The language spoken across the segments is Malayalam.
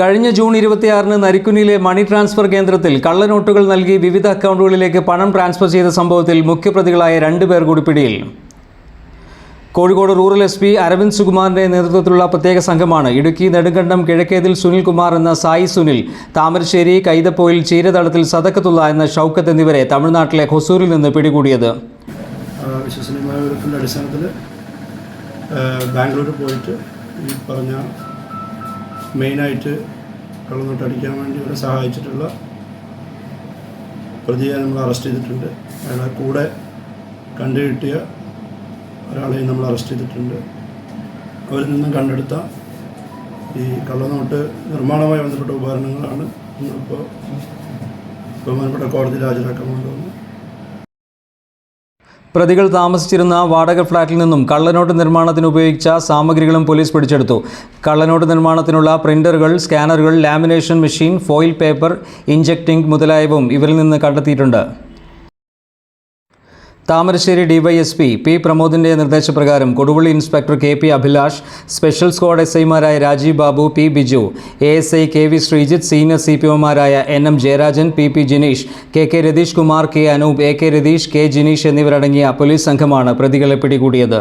കഴിഞ്ഞ ജൂൺ ഇരുപത്തിയാറിന് നരിക്കുനിയിലെ മണി ട്രാൻസ്ഫർ കേന്ദ്രത്തിൽ കള്ളനോട്ടുകൾ നൽകി വിവിധ അക്കൗണ്ടുകളിലേക്ക് പണം ട്രാൻസ്ഫർ ചെയ്ത സംഭവത്തിൽ മുഖ്യപ്രതികളായ രണ്ടുപേർ കൂടി പിടിയിൽ. Kozhikode rural S P Aravind സുകുമാറിന്റെ നേതൃത്വത്തിലുള്ള പ്രത്യേക സംഘമാണ് ഇടുക്കി നെടുങ്കണ്ടം കിഴക്കേതിൽ സുനിൽ കുമാർ എന്ന സായി സുനിൽ താമരശ്ശേരി കൈതപ്പോയിൽ ചീരതളത്തിൽ സദക്കത്തുള്ള എന്ന ഷൗക്കത്ത് എന്നിവരെ തമിഴ്നാട്ടിലെ ഹൊസൂരിൽ നിന്ന് പിടികൂടിയത്. അടിസ്ഥാനത്തിൽ ബാംഗ്ലൂർ പോയിട്ട് ഈ പറഞ്ഞ മെയിനായിട്ട് കള്ളനോട്ട് അടിക്കാൻ വേണ്ടി ഇവരെ സഹായിച്ചിട്ടുള്ള പ്രതിയെ നമ്മൾ അറസ്റ്റ് ചെയ്തിട്ടുണ്ട്. അയാളെ കൂടെ കണ്ടു കിട്ടിയ ഒരാളെയും നമ്മൾ അറസ്റ്റ് ചെയ്തിട്ടുണ്ട്. അവരിൽ നിന്നും കണ്ടെടുത്ത ഈ കള്ളനോട്ട് നിർമ്മാണവുമായി ബന്ധപ്പെട്ട ഉപകരണങ്ങളാണ് നമ്മളിപ്പോൾ ബഹുമാനപ്പെട്ട കോടതിയിൽ ഹാജരാക്കാൻ കൊണ്ടുവന്നത്. പ്രതികൾ താമസിച്ചിരുന്ന വാടക ഫ്ളാറ്റിൽ നിന്നും കള്ളനോട്ട് നിർമ്മാണത്തിന് ഉപയോഗിച്ച സാമഗ്രികളും പോലീസ് പിടിച്ചെടുത്തു. കള്ളനോട്ട് നിർമ്മാണത്തിനുള്ള പ്രിന്ററുകൾ സ്കാനറുകൾ lamination machine foil paper injecting മുതലായവും ഇവരിൽ നിന്ന് കണ്ടെത്തിയിട്ടുണ്ട്. താമരശ്ശേരി ഡിവൈഎസ്പി പി പ്രമോദിന്റെ നിർദ്ദേശപ്രകാരം Koduvally inspector K P Abhilash special squad S ഐമാരായ Rajeev Babu P Biju A S I K V Sreejith senior C P ഒമാരായ N M Jayarajan P P Jineesh K K Ratheesh Kumar K Anoop A K Ratheesh K Jineesh എന്നിവരടങ്ങിയ പോലീസ് സംഘമാണ് പ്രതികളെ പിടികൂടിയത്.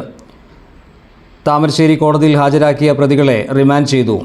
താമരശ്ശേരി കോടതിയിൽ ഹാജരാക്കിയ പ്രതികളെ റിമാൻഡ് ചെയ്തു.